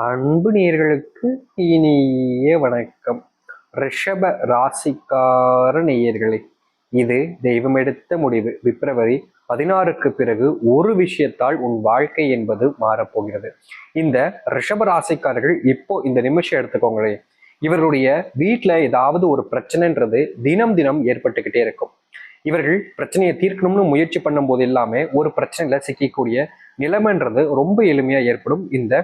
அன்பு நேயர்களுக்கு இனிய வணக்கம். ரிஷப ராசிக்கார நேயர்களே இது தெய்வம் எடுத்த முடிவு. பிப்ரவரி பதினாறுக்கு பிறகு ஒரு விஷயத்தால் உன் வாழ்க்கை என்பது மாறப்போகிறது. இந்த ரிஷப ராசிக்காரர்கள் இப்போ இந்த நிமிஷம் எடுத்துக்கோங்களேன். இவர்களுடைய வீட்டில் ஏதாவது ஒரு பிரச்சனைன்றது தினம் தினம் ஏற்பட்டுக்கிட்டே இருக்கும். இவர்கள் பிரச்சனையை தீர்க்கணும்னு முயற்சி பண்ணும் போது எல்லாமே ஒரு பிரச்சனையில சிக்கக்கூடிய நிலைமைன்றது ரொம்ப எளிமையாக ஏற்படும். இந்த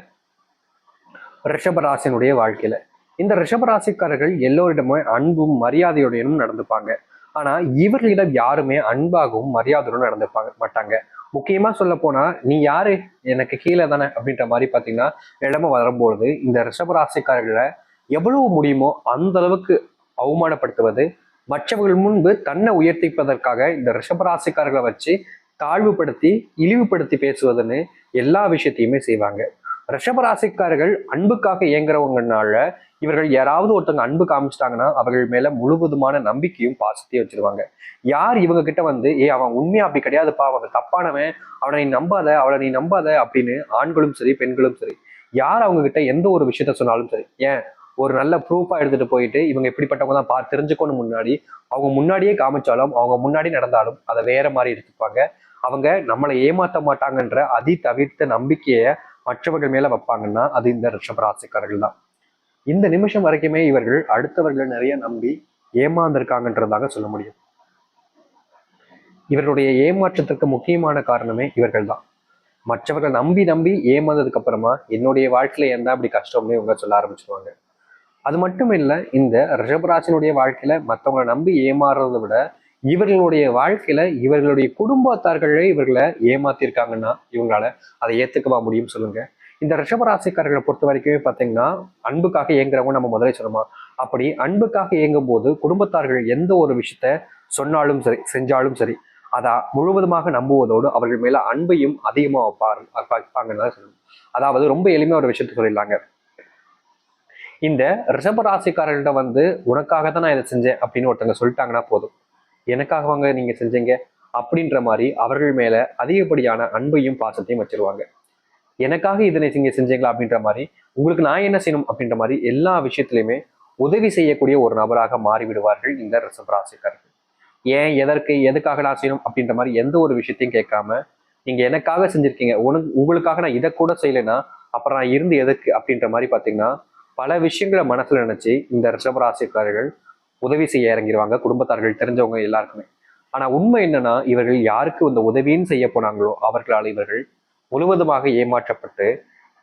ரிஷபராசினுடைய வாழ்க்கையில. இந்த ரிஷபராசிக்காரர்கள் எல்லோரிடமே அன்பும் மரியாதையுடனும் நடந்துப்பாங்க. ஆனா இவர்களிடம் யாருமே அன்பாகவும் மரியாதையுடன் நடந்துப்பாங்க மாட்டாங்க. முக்கியமா சொல்ல போனா நீ யாரு? எனக்கு கீழே தானே அப்படின்ற மாதிரி பாத்தீங்கன்னா நிலைமை வரும்பொழுது இந்த ரிஷபராசிக்காரர்களை எவ்வளவு முடியுமோ அந்த அளவுக்கு அவமானப்படுத்துவது மற்றவர்கள் முன்பு தன்னை உயர்த்திப்பதற்காக இந்த ரிஷபராசிக்காரர்களை வச்சு தாழ்வுபடுத்தி இழிவுபடுத்தி பேசுவதுன்னு எல்லா விஷயத்தையுமே செய்வாங்க. ரிஷபராசிக்காரர்கள் அன்புக்காக இயங்குறவங்கனால இவர்கள் யாராவது ஒருத்தவங்க அன்பு காமிச்சிட்டாங்கன்னா அவர்கள் மேல முழுவதுமான நம்பிக்கையும் பாசத்தையும் வச்சிருவாங்க. யார் இவங்க கிட்ட வந்து ஏ அவன் உண்மையா அப்படி கிடையாதுப்பா அவன் தப்பானவன் அவனை நீ நம்பாத அவளை நீ நம்பாத அப்படின்னு ஆண்களும் சரி பெண்களும் சரி யார் அவங்க கிட்ட எந்த ஒரு விஷயத்த சொன்னாலும் சரி ஏன்? ஒரு நல்ல ப்ரூஃபா எடுத்துட்டு போயிட்டு இவங்க எப்படிப்பட்டவங்க தான் பார்த்து தெரிஞ்சுக்கணும் முன்னாடி அவங்க முன்னாடியே காமிச்சாலும் அவங்க முன்னாடி நடந்தாலும் அதை வேற மாதிரி எடுத்துப்பாங்க. அவங்க நம்மளை ஏமாத்த மாட்டாங்கன்ற அதி தவிர்த்த நம்பிக்கையை மற்றவர்கள் மேல வைப்பாங்கன்னா அது இந்த ரிஷபராசிக்காரர்கள் தான் இந்த நிமிஷம் வரைக்குமே இவர்கள் அடுத்தவர்களை நிறைய நம்பி ஏமாந்திருக்காங்கன்றதாக சொல்ல முடியும். இவர்களுடைய ஏமாற்றத்திற்கு முக்கியமான காரணமே இவர்கள் தான் மற்றவர்கள் நம்பி நம்பி ஏமாந்ததுக்கு அப்புறமா என்னுடைய வாழ்க்கையில இருந்தா அப்படி கஷ்டம்னு இவங்க சொல்ல ஆரம்பிச்சிருவாங்க. அது மட்டும் இல்லை இந்த ரிஷபராசினுடைய வாழ்க்கையில மற்றவங்களை நம்பி ஏமாறுறதை விட இவர்களுடைய வாழ்க்கையில இவர்களுடைய குடும்பத்தார்களே இவர்களை ஏமாத்திருக்காங்கன்னா இவங்களால அதை ஏத்துக்கவா முடியும் சொல்லுங்க. இந்த ரிஷபராசிக்காரர்களை பொறுத்த வரைக்குமே பார்த்தீங்கன்னா அன்புக்காக இயங்குறவங்க நம்ம முதலே சொன்னோமா? அப்படி அன்புக்காக இயங்கும் போது குடும்பத்தார்கள் எந்த ஒரு விஷயத்த சொன்னாலும் சரி செஞ்சாலும் சரி அதை முழுவதுமாக நம்புவதோடு அவர்கள் மேல அன்பையும் அதிகமா வைப்பாங்கன்னு தான் சொல்லணும். அதாவது ரொம்ப எளிமையாக ஒரு விஷயத்த சொல்லிடலாங்க. இந்த ரிஷபராசிக்காரர்கள்ட்ட வந்து உனக்காக தான் நான் இதை செஞ்சேன் அப்படின்னு ஒருத்தவங்க சொல்லிட்டாங்கன்னா போதும். எனக்காக வாங்க நீங்க செஞ்சீங்க அப்படின்ற மாதிரி அவர்கள் மேல அதிகப்படியான அன்பையும் பாசத்தையும் வச்சிருவாங்க. எனக்காக இதனை நீங்க செஞ்சீங்களா அப்படின்ற மாதிரி உங்களுக்கு நான் என்ன செய்யணும் அப்படின்ற மாதிரி எல்லா விஷயத்திலையுமே உதவி செய்யக்கூடிய ஒரு நபராக மாறிவிடுவார்கள் இந்த ரிஷபராசிக்காரர்கள் ஏன் எதற்கு எதுக்காக நான் செய்யணும் அப்படின்ற மாதிரி எந்த ஒரு விஷயத்தையும் கேட்காம நீங்க எனக்காக செஞ்சிருக்கீங்க உனக்கு உங்களுக்காக நான் இதை கூட செய்யலைன்னா அப்புறம் நான் இருந்து எதுக்கு அப்படின்ற மாதிரி பாத்தீங்கன்னா பல விஷயங்களை மனசுல நினைச்சு இந்த ரிஷபராசிக்காரர்கள் உதவி செய்ய இறங்கிடுவாங்க குடும்பத்தார்கள் தெரிஞ்சவங்க எல்லாருக்குமே. ஆனா உண்மை என்னன்னா இவர்கள் யாருக்கு இந்த உதவின்னு செய்ய போனாங்களோ அவர்களால் இவர்கள் முழுவதுமாக ஏமாற்றப்பட்டு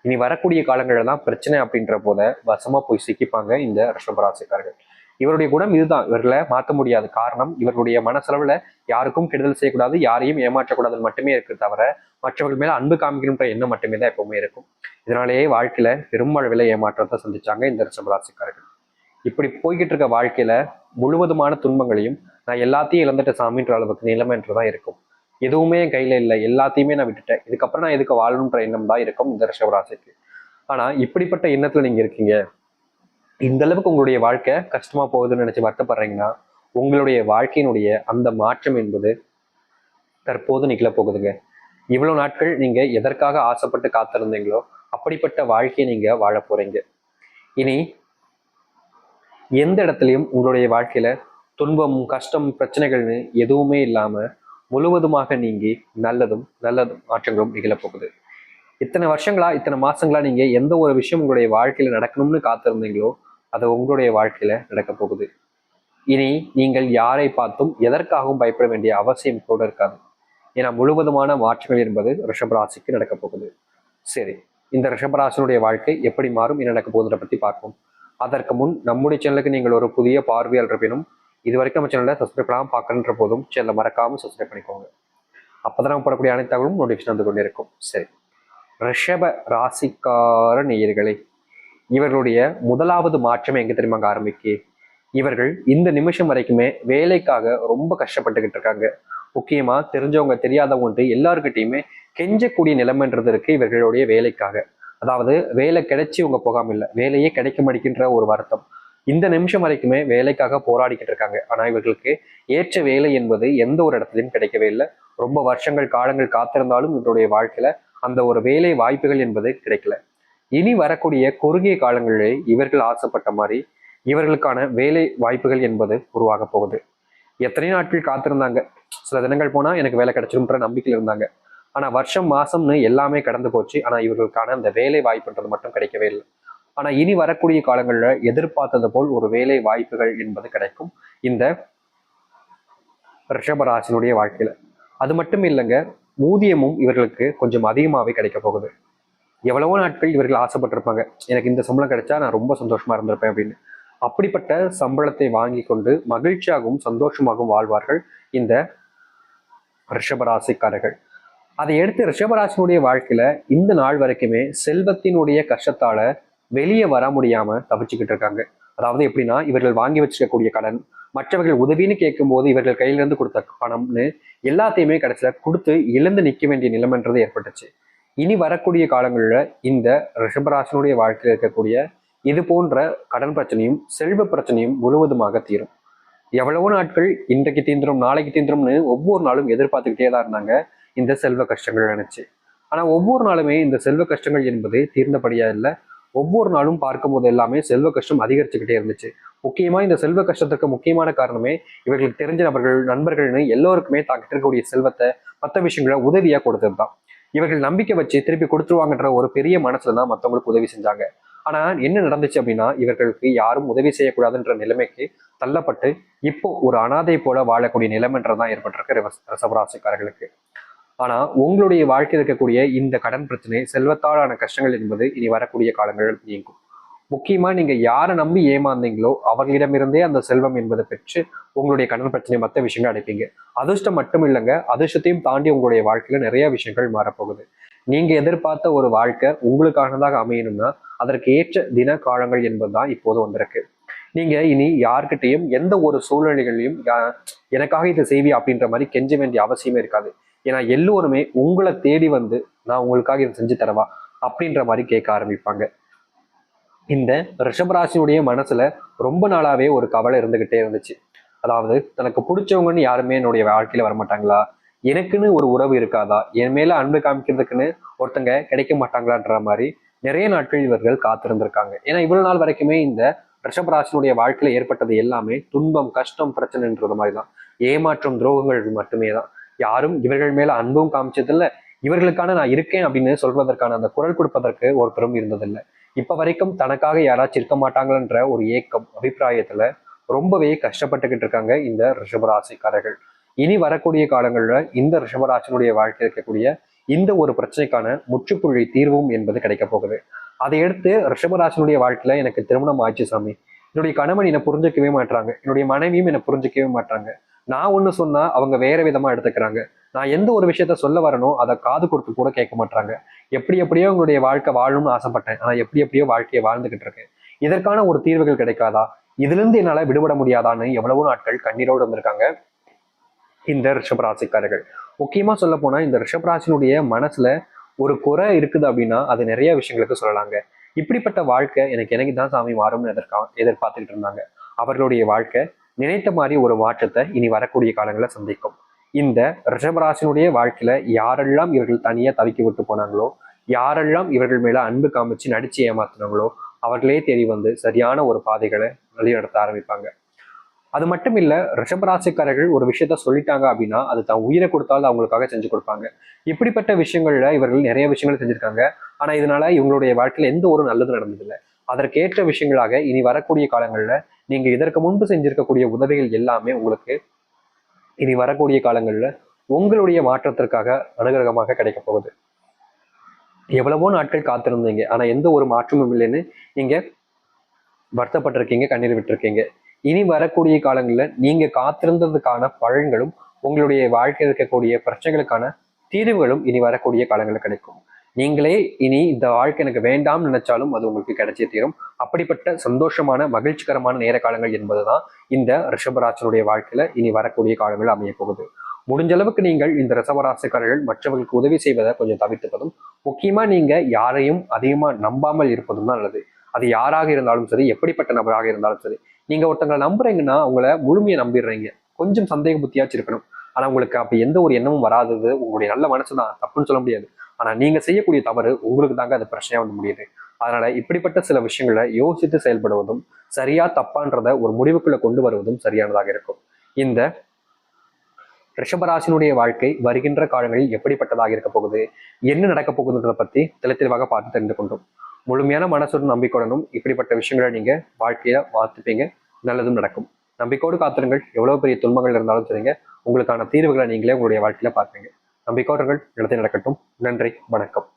இனி வரக்கூடிய காலங்களில் தான் பிரச்சனை அப்படின்ற போத வசமா போய் சிக்கிப்பாங்க இந்த ரிஷபராசிக்காரர்கள். இவருடைய குணம் இதுதான். இவர்களை மாற்ற முடியாது காரணம் இவர்களுடைய மனசளவுல யாருக்கும் கெடுதல் செய்யக்கூடாது யாரையும் ஏமாற்றக்கூடாதுன்னு மட்டுமே இருக்கு தவிர மற்றவர்கள் மேல அன்பு காமிக்கணுன்ற எண்ணம் மட்டுமே தான் எப்பவுமே இருக்கும். இதனாலேயே வாழ்க்கையில பெருமளவில் ஏமாற்றத்தை சந்திச்சாங்க இந்த ரிஷபராசிக்காரர்கள். இப்படி போய்கிட்டு இருக்க வாழ்க்கையில முழுவதுமான துன்பங்களையும் நான் எல்லாத்தையும் இழந்துட்ட சாமின்ற அளவுக்கு நிலைமைன்று தான் இருக்கும். எதுவுமே என் கையில இல்லை. எல்லாத்தையுமே நான் விட்டுட்டேன். இதுக்கப்புறம் நான் எதுக்கு வாழணுன்ற எண்ணம் தான் இருக்கும் இந்த ரிஷபராசிக்கு. ஆனா இப்படிப்பட்ட எண்ணத்துல நீங்க இருக்கீங்க. இந்த அளவுக்கு உங்களுடைய வாழ்க்கை கஷ்டமா போகுதுன்னு நினைச்சு வருத்தப்படுறீங்கன்னா உங்களுடைய வாழ்க்கையினுடைய அந்த மாற்றம் என்பது தற்போது நிகழ போகுதுங்க. இவ்வளவு நாட்கள் நீங்க எதற்காக ஆசைப்பட்டு காத்திருந்தீங்களோ அப்படிப்பட்ட வாழ்க்கையை நீங்க வாழ போறீங்க. இனி எந்த இடத்துலையும் உங்களுடைய வாழ்க்கையில துன்பம் கஷ்டம் பிரச்சனைகள்னு எதுவுமே இல்லாம முழுவதுமாக நீங்கி நல்லதும் நல்லதும் மாற்றங்களும் நிகழப்போகுது இத்தனை வருஷங்களா இத்தனை மாசங்களா நீங்க எந்த ஒரு விஷயம் உங்களுடைய வாழ்க்கையில நடக்கணும்னு காத்திருந்தீங்களோ அது உங்களுடைய வாழ்க்கையில நடக்க போகுது. இனி நீங்கள் யாரை பார்த்தும் எதற்காகவும் பயப்பட வேண்டிய அவசியம் கூட இருக்காது. ஏன்னா முழுவதுமான மாற்றங்கள் என்பது ரிஷபராசிக்கு நடக்க போகுது. சரி இந்த ரிஷபராசினுடைய வாழ்க்கை எப்படி மாறும் என்ன நடக்க போகுதுன்ற பத்தி பார்ப்போம். அதற்கு முன் நம்முடைய சேனலுக்கு நீங்கள் ஒரு புதிய பார்வையாளர் இருப்பினும் இது வரைக்கும் நம்ம சேனலை சப்ஸ்கிரைப் பண்ணாமல் பார்க்கணுன்ற போதும் சேனலை மறக்காமல் சப்ஸ்கிரைப் பண்ணிக்கோங்க. அப்பதான் நம்ம போடக்கூடிய அனைத்து தகவலும் நோட்டிஃபிகேஷன் வந்து கொண்டே இருக்கும். சரி. ரிஷப ராசிக்கார நேயர்களே இவர்களுடைய முதலாவது மாற்றம் எங்க தெரியுமாங்க ஆரம்பிக்கு? இவர்கள் இந்த நிமிஷம் வரைக்குமே வேலைக்காக ரொம்ப கஷ்டப்பட்டுக்கிட்டு இருக்காங்க. முக்கியமா தெரிஞ்சவங்க தெரியாதவங்க எல்லாருக்கிட்டையுமே கெஞ்சக்கூடிய நிலைமைன்றது இருக்கு இவர்களுடைய வேலைக்காக. அதாவது வேலை கிடைச்சி இவங்க போகாம இல்லை. வேலையே கிடைக்க மாட்டேங்கின்ற ஒரு வருத்தம். இந்த நிமிஷம் வரைக்குமே வேலைக்காக போராடிக்கிட்டு இருக்காங்க. ஆனா இவர்களுக்கு ஏற்ற வேலை என்பது எந்த ஒரு இடத்துலையும் கிடைக்கவே இல்லை. ரொம்ப வருஷங்கள் காலங்கள் காத்திருந்தாலும் இவருடைய வாழ்க்கையில அந்த ஒரு வேலை வாய்ப்புகள் என்பது கிடைக்கல. இனி வரக்கூடிய குறுகிய காலங்களிலே இவர்கள் ஆசைப்பட்ட மாதிரி இவர்களுக்கான வேலை வாய்ப்புகள் என்பது உருவாக போகுது. எத்தனை நாட்கள் காத்திருந்தாங்க? சில தினங்கள் போனா எனக்கு வேலை கிடைச்சிரும்ன்ற நம்பிக்கையில் இருந்தாங்க. ஆனால் வருஷம் மாதம்னு எல்லாமே கடந்து போச்சு. ஆனால் இவர்களுக்கான அந்த வேலை வாய்ப்புன்றது மட்டும் கிடைக்கவே இல்லை. ஆனால் இனி வரக்கூடிய காலங்களில் எதிர்பார்த்தது போல் ஒரு வேலை வாய்ப்புகள் என்பது கிடைக்கும். இந்த ரிஷபராசினுடைய வாழ்க்கையில். அது மட்டும் இல்லைங்க ஊதியமும் இவர்களுக்கு கொஞ்சம் அதிகமாகவே கிடைக்க போகுது. எவ்வளவோ நாட்கள் இவர்கள் ஆசைப்பட்டிருப்பாங்க. எனக்கு இந்த சம்பளம் கிடைச்சா நான் ரொம்ப சந்தோஷமாக இருந்திருப்பேன் அப்படின்னு. அப்படிப்பட்ட சம்பளத்தை வாங்கி கொண்டு மகிழ்ச்சியாகவும் சந்தோஷமாகவும் வாழ்வார்கள் இந்த ரிஷபராசிக்காரர்கள் அதை எடுத்து ரிஷபராசினுடைய வாழ்க்கையில இந்த நாள் வரைக்குமே செல்வத்தினுடைய கஷ்டத்தால வெளியே வர முடியாம தவிச்சுக்கிட்டு இருக்காங்க. அதாவது எப்படின்னா இவர்கள் வாங்கி வச்சிருக்கக்கூடிய கடன் மற்றவர்கள் உதவின்னு கேட்கும்போது இவர்கள் கையிலிருந்து கொடுத்த பணம்னு எல்லாத்தையுமே கடைசியில கொடுத்து இழந்து நிற்க வேண்டிய நிலைமைன்றது ஏற்பட்டுச்சு. இனி வரக்கூடிய காலங்களில் இந்த ரிஷபராசனுடைய வாழ்க்கையில் இருக்கக்கூடிய இது போன்ற கடன் பிரச்சனையும் செல்வ பிரச்சனையும் முழுவதுமாக தீரும். எவ்வளவோ நாட்கள் இன்றைக்கு தீந்துரும் நாளைக்கு தீந்துரும்னு ஒவ்வொரு நாளும் எதிர்பார்த்துக்கிட்டே தான் இருந்தாங்க. இந்த செல்வ கஷ்டங்கள் நினைச்சு. ஆனா ஒவ்வொரு நாளுமே இந்த செல்வ கஷ்டங்கள் என்பது தீர்ந்தபடியா இல்லை. ஒவ்வொரு நாளும் பார்க்கும்போது எல்லாமே செல்வ கஷ்டம் அதிகரிச்சுக்கிட்டே இருந்துச்சு. முக்கியமா இந்த செல்வ கஷ்டத்துக்கு முக்கியமான காரணமே இவர்களுக்கு தெரிஞ்ச நபர்கள் நண்பர்கள்னு எல்லோருக்குமே தாக்கிட்டு இருக்கக்கூடிய செல்வத்தை மற்ற விஷயங்களை உதவியா கொடுத்தது தான் இவர்கள் நம்பிக்கை வச்சு திருப்பி கொடுத்துருவாங்கன்ற ஒரு பெரிய மனசுல தான் மற்றவங்களுக்கு உதவி செஞ்சாங்க. ஆனா என்ன நடந்துச்சு அப்படின்னா இவர்களுக்கு யாரும் உதவி செய்யக்கூடாதுன்ற நிலைமைக்கு தள்ளப்பட்டு இப்போ ஒரு அனாதை போல வாழக்கூடிய நிலைமைன்றதான் ஏற்பட்டிருக்கு ரிசவராசிக்காரர்களுக்கு. ஆனா உங்களுடைய வாழ்க்கையில் இருக்கக்கூடிய இந்த கடன் பிரச்சனை செல்வத்தாலான கஷ்டங்கள் என்பது இனி வரக்கூடிய காலங்களில் நீங்கும். முக்கியமா நீங்க யாரை நம்பி ஏமாந்தீங்களோ அவர்களிடமிருந்தே அந்த செல்வம் என்பதை பெற்று உங்களுடைய கடன் பிரச்சனை மற்ற விஷயங்கள் அடைப்பீங்க. அதிர்ஷ்டம் மட்டும் இல்லைங்க அதிர்ஷ்டத்தையும் தாண்டி உங்களுடைய வாழ்க்கையில நிறைய விஷயங்கள் மாறப்போகுது. நீங்க எதிர்பார்த்த ஒரு வாழ்க்கை உங்களுக்கானதாக அமையணும்னா அதற்கு ஏற்ற தின காலங்கள் என்பதுதான் இப்போது வந்திருக்கு. நீங்க இனி யார்கிட்டையும் எந்த ஒரு சூழ்நிலைகளையும் எனக்காக இதை செய்வி அப்படின்ற மாதிரி கெஞ்ச வேண்டிய அவசியமே இருக்காது. ஏன்னா எல்லோருமே உங்களை தேடி வந்து நான் உங்களுக்காக இதை செஞ்சு தரவா அப்படின்ற மாதிரி கேட்க ஆரம்பிப்பாங்க. இந்த ரிஷபராசினுடைய மனசுல ரொம்ப நாளாவே ஒரு கவலை இருந்துகிட்டே இருந்துச்சு. அதாவது தனக்கு பிடிச்சவங்கன்னு யாருமே என்னுடைய வாழ்க்கையில வரமாட்டாங்களா? எனக்குன்னு ஒரு உறவு இருக்காதா? என் மேல அன்பு காமிக்கிறதுக்குன்னு ஒருத்தங்க கிடைக்க மாட்டாங்களான்ற மாதிரி நிறைய நாட்கள் இவர்கள் காத்திருந்திருக்காங்க. ஏன்னா இவ்வளவு நாள் வரைக்குமே இந்த ரிஷபராசினுடைய வாழ்க்கையில ஏற்பட்டது எல்லாமே துன்பம் கஷ்டம் பிரச்சனைன்றது மாதிரி தான் ஏமாற்றம் துரோகங்கள் மட்டுமே தான் யாரும் இவர்கள் மேல அன்பும் காமிச்சதில்ல. இவர்களுக்கான நான் இருக்கேன் அப்படின்னு சொல்வதற்கான அந்த குரல் கொடுப்பதற்கு ஒருத்தரும் இருந்ததில்லை. இப்ப வரைக்கும் தனக்காக யாராச்சும் இருக்க மாட்டாங்களன்ற ஒரு ஏக்கம் அபிப்பிராயத்துல ரொம்பவே கஷ்டப்பட்டுக்கிட்டு இருக்காங்க இந்த ரிஷபராசிக்காரர்கள். இனி வரக்கூடிய காலங்களில் இந்த ரிஷபராசினுடைய வாழ்க்கையில் இருக்கக்கூடிய இந்த ஒரு பிரச்சனைக்கான முற்றுப்புள்ளி தீர்வும் என்பது கிடைக்க போகுது. அதை எடுத்து ரிஷபராசினுடைய வாழ்க்கையில எனக்கு திருமணம் ஆச்சு சாமி. என்னுடைய கணவன் என்னை புரிஞ்சிக்கவே மாட்டாங்க என்னுடைய மனைவியும் என்னை புரிஞ்சிக்கவே மாட்டாங்க நான் ஒன்று சொன்னால் அவங்க வேற விதமாக எடுத்துக்கிறாங்க. நான் எந்த ஒரு விஷயத்த சொல்ல வரனோ அதை காது கொடுத்து கூட கேட்க மாட்டாங்க எப்படி எப்படியோ உங்களுடைய வாழ்க்கை வாழணும்னு ஆசைப்பட்டேன். ஆனால் எப்படி எப்படியோ வாழ்க்கையை வாழ்ந்துகிட்டு இருக்கேன். இதற்கான ஒரு தீர்வுகள் கிடைக்காதா? இதுல இருந்து விடுபட முடியாதான்னு எவ்வளவோ நாட்கள் கண்ணீரோடு வந்திருக்காங்க இந்த ரிஷபராசிக்காரர்கள். முக்கியமாக சொல்ல போனால் இந்த ரிஷபராசினுடைய மனசுல ஒரு குறை இருக்குது அப்படின்னா அது நிறைய விஷயங்களுக்கு சொல்லலாங்க. இப்படிப்பட்ட வாழ்க்கை எனக்கு எனக்கு தான் சாமி மாறும்னு எதிர்கா எதிர்பார்த்துக்கிட்டு இருந்தாங்க. அவர்களுடைய வாழ்க்கை நினைத்த மாதிரி ஒரு மாற்றத்தை இனி வரக்கூடிய காலங்களில் சந்திக்கும். இந்த ரிஷபராசினுடைய வாழ்க்கையில யாரெல்லாம் இவர்கள் தனியா தவிக்க விட்டு போனாங்களோ யாரெல்லாம் இவர்கள் மேல அன்பு காமிச்சு நடிச்சு ஏமாத்தினாங்களோ அவர்களே தேடி வந்து சரியான ஒரு பாதைகளை வழிநடத்த ஆரம்பிப்பாங்க. அது மட்டும் இல்ல ரிஷபராசிக்காரர்கள் ஒரு விஷயத்த சொல்லிட்டாங்க அப்படின்னா அது தான் உயிரை கொடுத்தாலும் அவங்களுக்காக செஞ்சு கொடுப்பாங்க. இப்படிப்பட்ட விஷயங்கள்ல இவர்கள் நிறைய விஷயங்கள் செஞ்சிருக்காங்க. ஆனா இதனால இவங்களுடைய வாழ்க்கையில எந்த ஒரு நல்லது நடந்ததில்லை. அதற்கேற்ற விஷயங்களாக இனி வரக்கூடிய காலங்கள்ல நீங்க இதற்கு முன்பு செஞ்சிருக்கக்கூடிய உதவிகள் எல்லாமே உங்களுக்கு இனி வரக்கூடிய காலங்கள்ல உங்களுடைய மாற்றத்திற்காக அனுகிரகமாக கிடைக்க போகுது. எவ்வளவோ நாட்கள் காத்திருந்தீங்க. ஆனா எந்த ஒரு மாற்றமும் இல்லைன்னு நீங்க வருத்தப்பட்டிருக்கீங்க கண்ணீர் விட்டுருக்கீங்க. இனி வரக்கூடிய காலங்களில் நீங்க காத்திருந்ததுக்கான பலன்களும் உங்களுடைய வாழ்க்கையில் இருக்கக்கூடிய பிரச்சனைகளுக்கான தீர்வுகளும் இனி வரக்கூடிய காலங்களில் கிடைக்கும். நீங்களே இனி இந்த வாழ்க்கை எனக்கு வேண்டாம்னு நினைச்சாலும் அது உங்களுக்கு கிடைச்சே தீரும். அப்படிப்பட்ட சந்தோஷமான மகிழ்ச்சிகரமான நேர காலங்கள் என்பதுதான் இந்த ரிஷபராசனுடைய வாழ்க்கையில இனி வரக்கூடிய காலங்கள் அமைய போகுது. முடிஞ்ச அளவுக்கு நீங்கள் இந்த ரசவராசிக்காரர்கள் மற்றவர்களுக்கு உதவி செய்வதை கொஞ்சம் தவிர்த்துப்பதும் முக்கியமா நீங்க யாரையும் அதிகமா நம்பாமல் இருப்பதும் தான் நல்லது. அது யாராக இருந்தாலும் சரி எப்படிப்பட்ட நபராக இருந்தாலும் சரி நீங்க ஒருத்தங்களை நம்புறீங்கன்னா அவங்கள முழுமையை நம்பிடுறீங்க. கொஞ்சம் சந்தேக புத்தியாச்சும் இருக்கணும். ஆனா உங்களுக்கு அப்படி எந்த ஒரு எண்ணமும் வராதது உங்களுடைய நல்ல மனசு தான் தப்புன்னு சொல்ல முடியாது. ஆனா நீங்க செய்யக்கூடிய தவறு உங்களுக்கு தாங்க அது பிரச்சனையாக வந்து முடியுது. அதனால இப்படிப்பட்ட சில விஷயங்களை யோசித்து செயல்படுவதும் சரியா தப்பான்றத ஒரு முடிவுக்குள்ள கொண்டு வருவதும் சரியானதாக இருக்கும். இந்த ரிஷபராசினுடைய வாழ்க்கை வருகின்ற காலங்களில் எப்படிப்பட்டதாக இருக்க போகுது என்ன நடக்க போகுதுன்றதை பத்தி தெளி தெளிவாக பார்த்து தெரிந்து கொண்டோம். முழுமையான மனசுடன் நம்பிக்கையுடனும் இப்படிப்பட்ட விஷயங்களை நீங்க வாழ்க்கையில பார்த்துப்பீங்க நல்லதும் நடக்கும். நம்பிக்கையோடு காத்திருங்கள். எவ்வளவு பெரிய துன்பங்கள் இருந்தாலும் சரிங்க. உங்களுக்கான தீர்வுகளை நீங்களே உங்களுடைய வாழ்க்கையில பார்ப்பீங்க. நம்பிக்கையோடுங்கள் நடத்தி நடக்கட்டும். நன்றி வணக்கம்.